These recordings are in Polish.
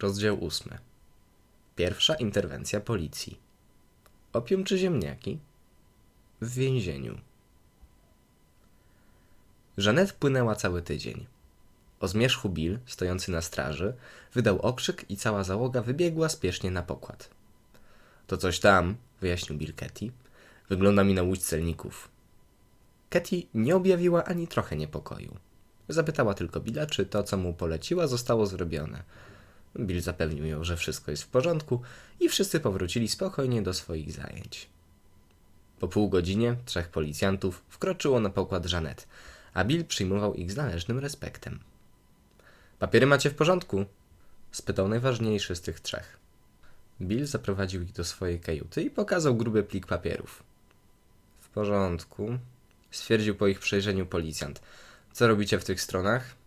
Rozdział ósmy. Pierwsza interwencja policji. Opium czy ziemniaki? W więzieniu. Żanet płynęła cały tydzień. O zmierzchu Bill, stojący na straży, wydał okrzyk i cała załoga wybiegła spiesznie na pokład. To coś tam, wyjaśnił Bill Ketty. Wygląda mi na łódź celników. Ketty nie objawiła ani trochę niepokoju. Zapytała tylko Billa, czy to, co mu poleciła, zostało zrobione. Bill zapewnił ją, że wszystko jest w porządku i wszyscy powrócili spokojnie do swoich zajęć. Po pół godzinie trzech policjantów wkroczyło na pokład Janet, a Bill przyjmował ich z należnym respektem. Papiery macie w porządku? spytał najważniejszy z tych trzech. Bill zaprowadził ich do swojej kajuty i pokazał gruby plik papierów. W porządku, stwierdził po ich przejrzeniu policjant. Co robicie w tych stronach?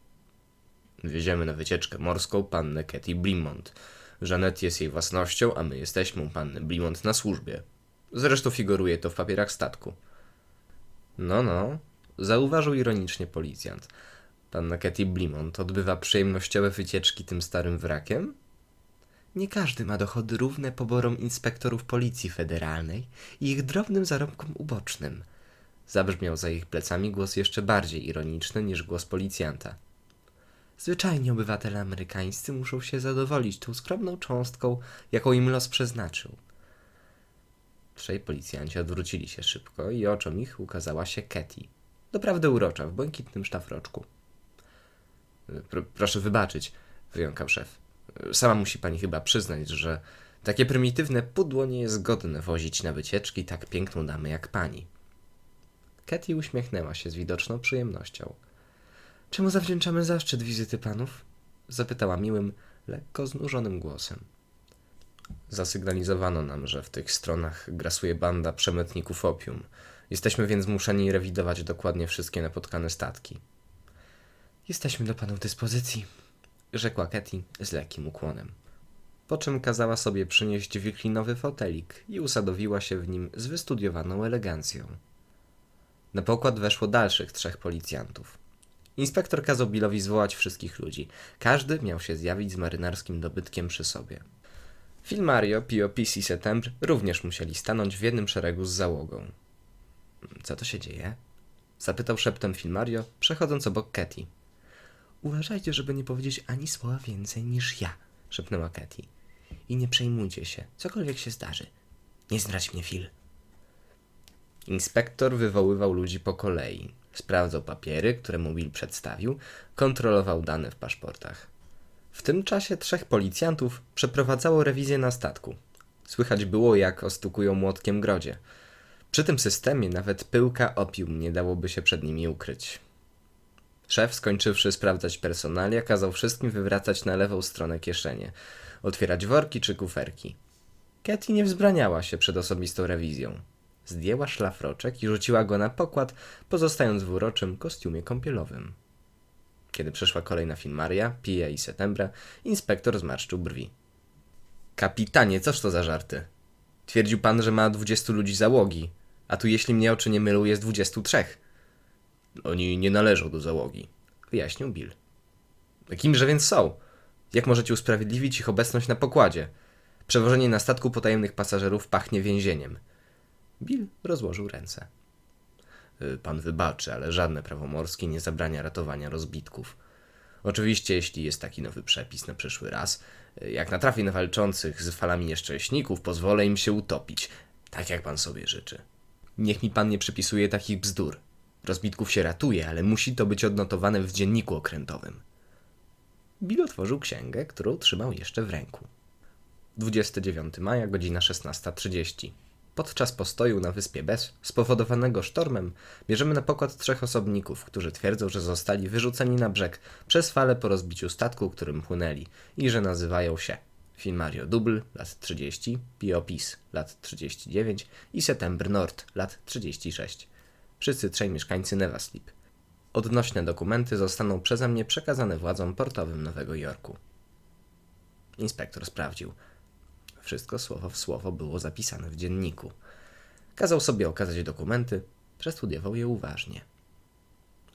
Wieziemy na wycieczkę morską pannę Ketty Blimont. Janet jest jej własnością, a my jesteśmy u panny Blimont na służbie. Zresztą figuruje to w papierach statku. No, no, zauważył ironicznie policjant. Panna Ketty Blimont odbywa przyjemnościowe wycieczki tym starym wrakiem? Nie każdy ma dochody równe poborom inspektorów policji federalnej i ich drobnym zarobkom ubocznym. Zabrzmiał za ich plecami głos jeszcze bardziej ironiczny niż głos policjanta. Zwyczajnie obywatele amerykańscy muszą się zadowolić tą skromną cząstką, jaką im los przeznaczył. Trzej policjanci odwrócili się szybko i oczom ich ukazała się Ketty. Doprawdy urocza, w błękitnym szlafroczku. Pr- proszę wybaczyć, wyjąkał szef. Sama musi pani chyba przyznać, że takie prymitywne pudło nie jest godne wozić na wycieczki tak piękną damę jak pani. Ketty uśmiechnęła się z widoczną przyjemnością. Czemu zawdzięczamy zaszczyt wizyty panów? Zapytała miłym, lekko znużonym głosem. Zasygnalizowano nam, że w tych stronach grasuje banda przemytników opium. Jesteśmy więc zmuszeni rewidować dokładnie wszystkie napotkane statki. Jesteśmy do panów dyspozycji, rzekła Ketty z lekkim ukłonem. Po czym kazała sobie przynieść wiklinowy fotelik i usadowiła się w nim z wystudiowaną elegancją. Na pokład weszło dalszych trzech policjantów. Inspektor kazał Billowi zwołać wszystkich ludzi. Każdy miał się zjawić z marynarskim dobytkiem przy sobie. Filmario, Piopis i Setembr również musieli stanąć w jednym szeregu z załogą. Co to się dzieje? Zapytał szeptem Filmario, przechodząc obok Ketty. Uważajcie, żeby nie powiedzieć ani słowa więcej niż ja, szepnęła Ketty. I nie przejmujcie się, cokolwiek się zdarzy. Nie zdradź mnie, Phil. Inspektor wywoływał ludzi po kolei. Sprawdzał papiery, które mu Bill przedstawił, kontrolował dane w paszportach. W tym czasie trzech policjantów przeprowadzało rewizję na statku. Słychać było, jak ostukują młotkiem grodzie. Przy tym systemie nawet pyłka opium nie dałoby się przed nimi ukryć. Szef, skończywszy sprawdzać personalia, kazał wszystkim wywracać na lewą stronę kieszenie, otwierać worki czy kuferki. Katy nie wzbraniała się przed osobistą rewizją. Zdjęła szlafroczek i rzuciła go na pokład, pozostając w uroczym kostiumie kąpielowym. Kiedy przeszła kolej na Filmaria, Pija i Setembra, inspektor zmarszczył brwi. Kapitanie, coż to za żarty? Twierdził pan, że ma dwudziestu ludzi załogi, a tu jeśli mnie oczy nie mylą jest dwudziestu trzech. Oni nie należą do załogi, wyjaśnił Bill. Kimże więc są? Jak możecie usprawiedliwić ich obecność na pokładzie? Przewożenie na statku potajemnych pasażerów pachnie więzieniem. Bill rozłożył ręce. Y, Pan wybaczy, ale żadne prawo morskie nie zabrania ratowania rozbitków. Oczywiście, jeśli jest taki nowy przepis na przyszły raz, y, jak natrafię na walczących z falami nieszczęśników, pozwolę im się utopić, tak jak pan sobie życzy. Niech mi pan nie przypisuje takich bzdur. Rozbitków się ratuje, ale musi to być odnotowane w dzienniku okrętowym. Bill otworzył księgę, którą trzymał jeszcze w ręku. 29 maja, godzina 16.30. Podczas postoju na wyspie Bez, spowodowanego sztormem, bierzemy na pokład trzech osobników, którzy twierdzą, że zostali wyrzuceni na brzeg przez fale po rozbiciu statku, którym płynęli i że nazywają się Filmario Dubl, lat 30, Piopis, lat 39 i Setembr Nord, lat 36. Wszyscy trzej mieszkańcy Nevaslip. Odnośne dokumenty zostaną przeze mnie przekazane władzom portowym Nowego Jorku. Inspektor sprawdził. Wszystko słowo w słowo było zapisane w dzienniku. Kazał sobie okazać dokumenty, przestudiował je uważnie.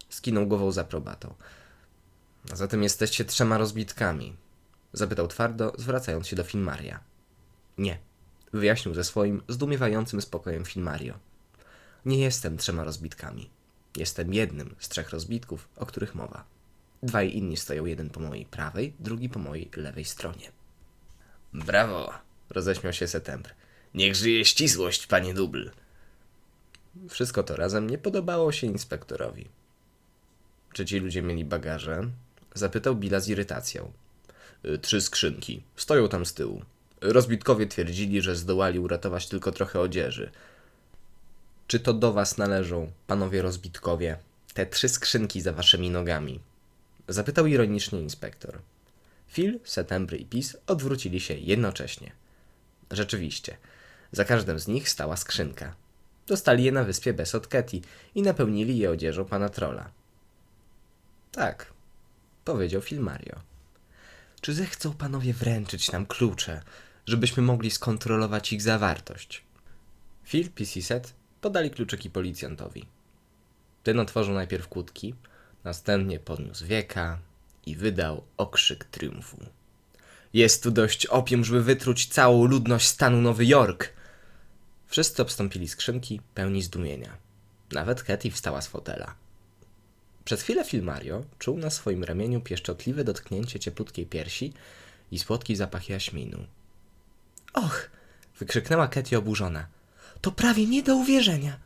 Skinął głową z aprobatą. A zatem jesteście trzema rozbitkami. Zapytał twardo, zwracając się do Filmaria. Nie, wyjaśnił ze swoim zdumiewającym spokojem Filmario. Nie jestem trzema rozbitkami. Jestem jednym z trzech rozbitków, o których mowa. Dwaj inni stoją jeden po mojej prawej, drugi po mojej lewej stronie. Brawo! Roześmiał się Setembr. Niech żyje ścisłość, panie dubl. Wszystko to razem nie podobało się inspektorowi. Czy ci ludzie mieli bagaże? Zapytał Billa z irytacją. Y, Trzy skrzynki. Stoją tam z tyłu. Rozbitkowie twierdzili, że zdołali uratować tylko trochę odzieży. Czy to do was należą, panowie rozbitkowie, te trzy skrzynki za waszymi nogami? Zapytał ironicznie inspektor. Phil, Setembry i Pis odwrócili się jednocześnie. Rzeczywiście, za każdym z nich stała skrzynka. Dostali je na wyspie bez Ketty i napełnili je odzieżą pana trola. Tak, powiedział Filmario. Czy zechcą panowie wręczyć nam klucze, żebyśmy mogli skontrolować ich zawartość? Phil, i Set podali kluczyki policjantowi. Ten otworzył najpierw kłódki, następnie podniósł wieka i wydał okrzyk triumfu. Jest tu dość opium, żeby wytruć całą ludność stanu Nowy Jork. Wszyscy obstąpili skrzynki, pełni zdumienia. Nawet Katy wstała z fotela. Przez chwilę Filmario czuł na swoim ramieniu pieszczotliwe dotknięcie cieplutkiej piersi i słodki zapach jaśminu. Och! wykrzyknęła Katy oburzona. To prawie nie do uwierzenia.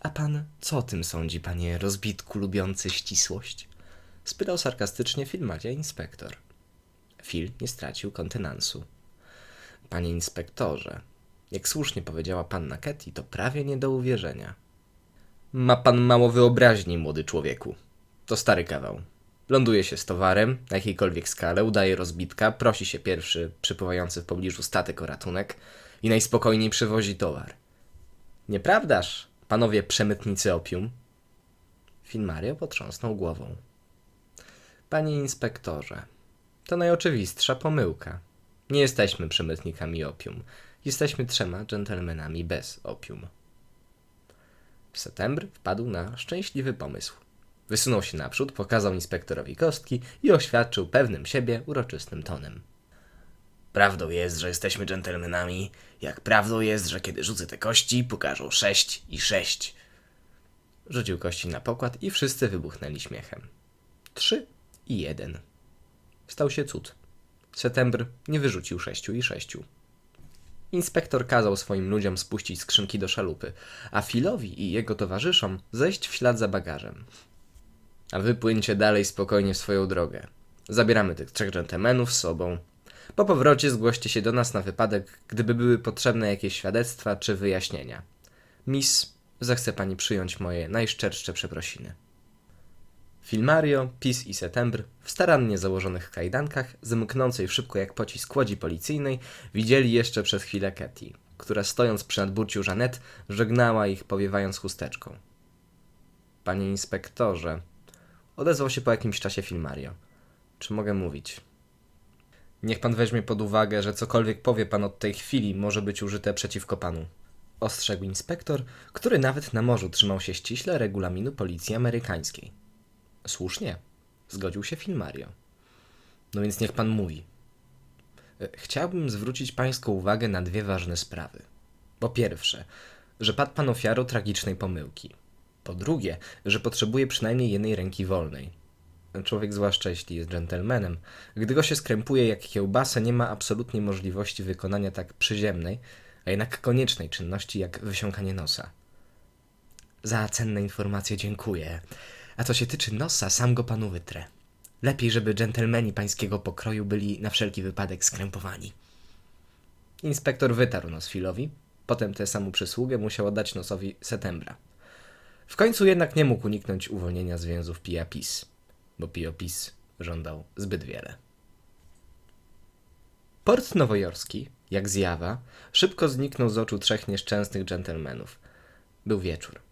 A pan co o tym sądzi, panie rozbitku lubiący ścisłość? spytał sarkastycznie Filmaria inspektor. Phil nie stracił kontenansu. Panie inspektorze, jak słusznie powiedziała panna Ketty, to prawie nie do uwierzenia. Ma pan mało wyobraźni, młody człowieku. To stary kawał. Ląduje się z towarem, na jakiejkolwiek skale, udaje rozbitka, prosi się pierwszy przypływający w pobliżu statek o ratunek i najspokojniej przywozi towar. Nieprawdaż, panowie przemytnicy opium? Finmario potrząsnął głową. Panie inspektorze, to najoczywistsza pomyłka. Nie jesteśmy przemytnikami opium. Jesteśmy trzema dżentelmenami bez opium. Setembr wpadł na szczęśliwy pomysł. Wysunął się naprzód, pokazał inspektorowi kostki i oświadczył pewnym siebie uroczystym tonem. Prawdą jest, że jesteśmy dżentelmenami, jak prawdą jest, że kiedy rzucę te kości, pokażą sześć i sześć. Rzucił kości na pokład i wszyscy wybuchnęli śmiechem. Trzy i jeden. Stał się cud. Setembr nie wyrzucił sześciu i sześciu. Inspektor kazał swoim ludziom spuścić skrzynki do szalupy, a Filowi i jego towarzyszom zejść w ślad za bagażem. A wy płyńcie dalej spokojnie w swoją drogę. Zabieramy tych trzech dżentelmenów z sobą. Po powrocie zgłoście się do nas na wypadek, gdyby były potrzebne jakieś świadectwa czy wyjaśnienia. Miss, zechce pani przyjąć moje najszczersze przeprosiny. Filmario, Pis i Setembr w starannie założonych kajdankach, zamknącej szybko jak pocisk łodzi policyjnej, widzieli jeszcze przez chwilę Ketty, która stojąc przy nadburciu Żanet, żegnała ich powiewając chusteczką. Panie inspektorze, odezwał się po jakimś czasie Filmario. Czy mogę mówić? Niech pan weźmie pod uwagę, że cokolwiek powie pan od tej chwili może być użyte przeciwko panu. Ostrzegł inspektor, który nawet na morzu trzymał się ściśle regulaminu policji amerykańskiej. Słusznie, zgodził się Filmario. No więc niech pan mówi. E, Chciałbym zwrócić pańską uwagę na dwie ważne sprawy. Po pierwsze, że padł pan ofiarą tragicznej pomyłki. Po drugie, że potrzebuje przynajmniej jednej ręki wolnej. Człowiek, zwłaszcza jeśli jest dżentelmenem, gdy go się skrępuje jak kiełbasę, nie ma absolutnie możliwości wykonania tak przyziemnej, a jednak koniecznej czynności jak wysiąkanie nosa. Za cenne informacje dziękuję. A co się tyczy nosa, sam go panu wytrę. Lepiej, żeby dżentelmeni pańskiego pokroju byli na wszelki wypadek skrępowani. Inspektor wytarł nos Filowi, potem tę samą przysługę musiał oddać nosowi Setembra. W końcu jednak nie mógł uniknąć uwolnienia z więzów Pia Pis, bo Pio Pis żądał zbyt wiele. Port nowojorski, jak zjawa, szybko zniknął z oczu trzech nieszczęsnych dżentelmenów. Był wieczór.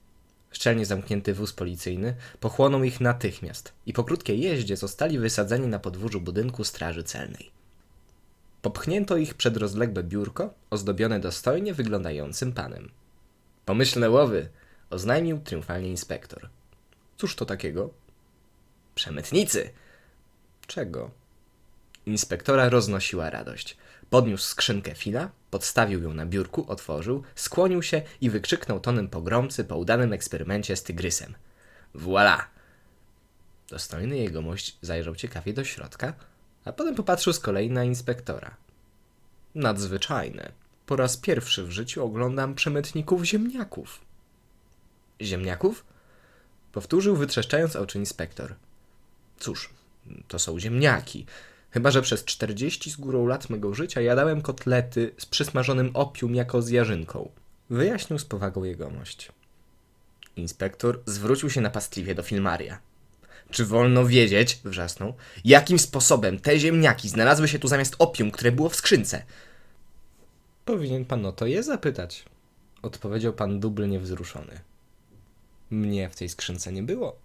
Szczelnie zamknięty wóz policyjny pochłonął ich natychmiast i po krótkiej jeździe zostali wysadzeni na podwórzu budynku straży celnej. Popchnięto ich przed rozległe biurko ozdobione dostojnie wyglądającym panem. Pomyślne łowy, oznajmił triumfalnie inspektor. Cóż to takiego? Przemytnicy. Czego? Inspektora roznosiła radość. Podniósł skrzynkę Fila, podstawił ją na biurku, otworzył, skłonił się i wykrzyknął tonem pogromcy po udanym eksperymencie z tygrysem. Voila! Dostojny jegomość zajrzał ciekawie do środka, a potem popatrzył z kolei na inspektora. Nadzwyczajne. Po raz pierwszy w życiu oglądam przemytników ziemniaków. Ziemniaków? Powtórzył wytrzeszczając oczy inspektor. Cóż, to są ziemniaki. Chyba, że przez 40 z górą lat mego życia jadałem kotlety z przysmażonym opium jako z jarzynką. Wyjaśnił z powagą jegomość. Inspektor zwrócił się napastliwie do filmaria. Czy wolno wiedzieć, wrzasnął, jakim sposobem te ziemniaki znalazły się tu zamiast opium, które było w skrzynce? Powinien pan o to je zapytać, odpowiedział pan dubl niewzruszony. Mnie w tej skrzynce nie było.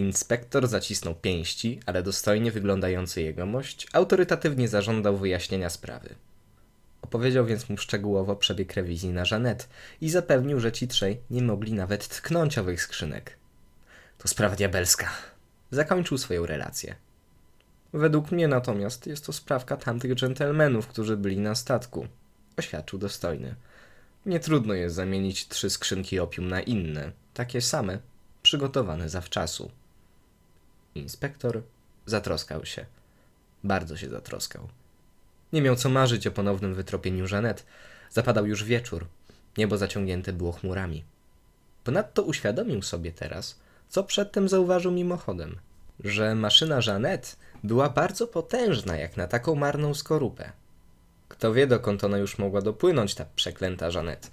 Inspektor zacisnął pięści, ale dostojnie wyglądający jegomość autorytatywnie zażądał wyjaśnienia sprawy. Opowiedział więc mu szczegółowo przebieg rewizji na Żanet i zapewnił, że ci trzej nie mogli nawet tknąć owych skrzynek. To sprawa diabelska. Zakończył swoją relację. Według mnie natomiast jest to sprawka tamtych dżentelmenów, którzy byli na statku, oświadczył dostojny. Nie trudno jest zamienić trzy skrzynki opium na inne, takie same, przygotowane zawczasu. Inspektor zatroskał się. Bardzo się zatroskał. Nie miał co marzyć o ponownym wytropieniu Żanet. Zapadał już wieczór. Niebo zaciągnięte było chmurami. Ponadto uświadomił sobie teraz, co przedtem zauważył mimochodem, że maszyna Żanet była bardzo potężna jak na taką marną skorupę. Kto wie, dokąd ona już mogła dopłynąć, ta przeklęta Żanet.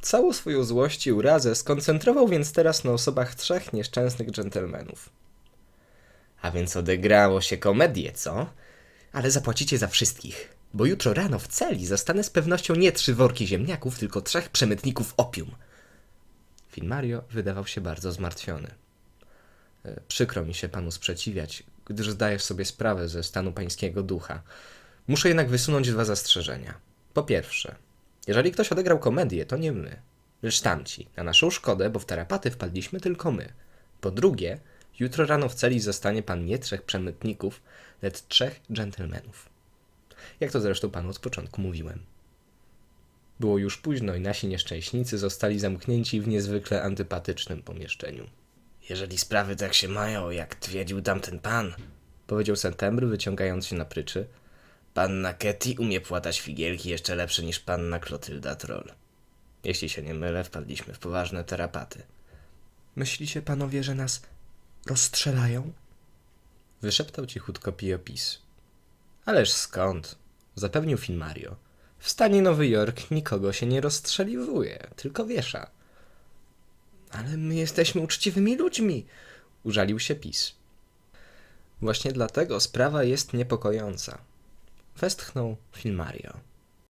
Całą swoją złość i urazę skoncentrował więc teraz na osobach trzech nieszczęsnych dżentelmenów. A więc odegrało się komedię, co? Ale zapłacicie za wszystkich, bo jutro rano w celi zastanę z pewnością nie trzy worki ziemniaków, tylko trzech przemytników opium. Filmario wydawał się bardzo zmartwiony. E, Przykro mi się panu sprzeciwiać, gdyż zdajesz sobie sprawę ze stanu pańskiego ducha. Muszę jednak wysunąć dwa zastrzeżenia. Po pierwsze, jeżeli ktoś odegrał komedię, to nie my, lecz tamci, na naszą szkodę, bo w tarapaty wpadliśmy tylko my. Po drugie, jutro rano w celi zostanie pan nie trzech przemytników, lecz trzech dżentelmenów. Jak to zresztą panu od początku mówiłem. Było już późno i nasi nieszczęśnicy zostali zamknięci w niezwykle antypatycznym pomieszczeniu. Jeżeli sprawy tak się mają, jak twierdził tamten pan, powiedział Septembr, wyciągając się na pryczy, panna Ketty umie płatać figielki jeszcze lepsze niż panna Klotylda Troll. Jeśli się nie mylę, wpadliśmy w poważne tarapaty. Myślicie panowie, że nas rozstrzelają? Wyszeptał cichutko Piopis. Ależ skąd? Zapewnił Filmario. W stanie Nowy Jork nikogo się nie rozstrzeliwuje, tylko wiesza. Ale my jesteśmy uczciwymi ludźmi, użalił się PiS. Właśnie dlatego sprawa jest niepokojąca. Westchnął Filmario.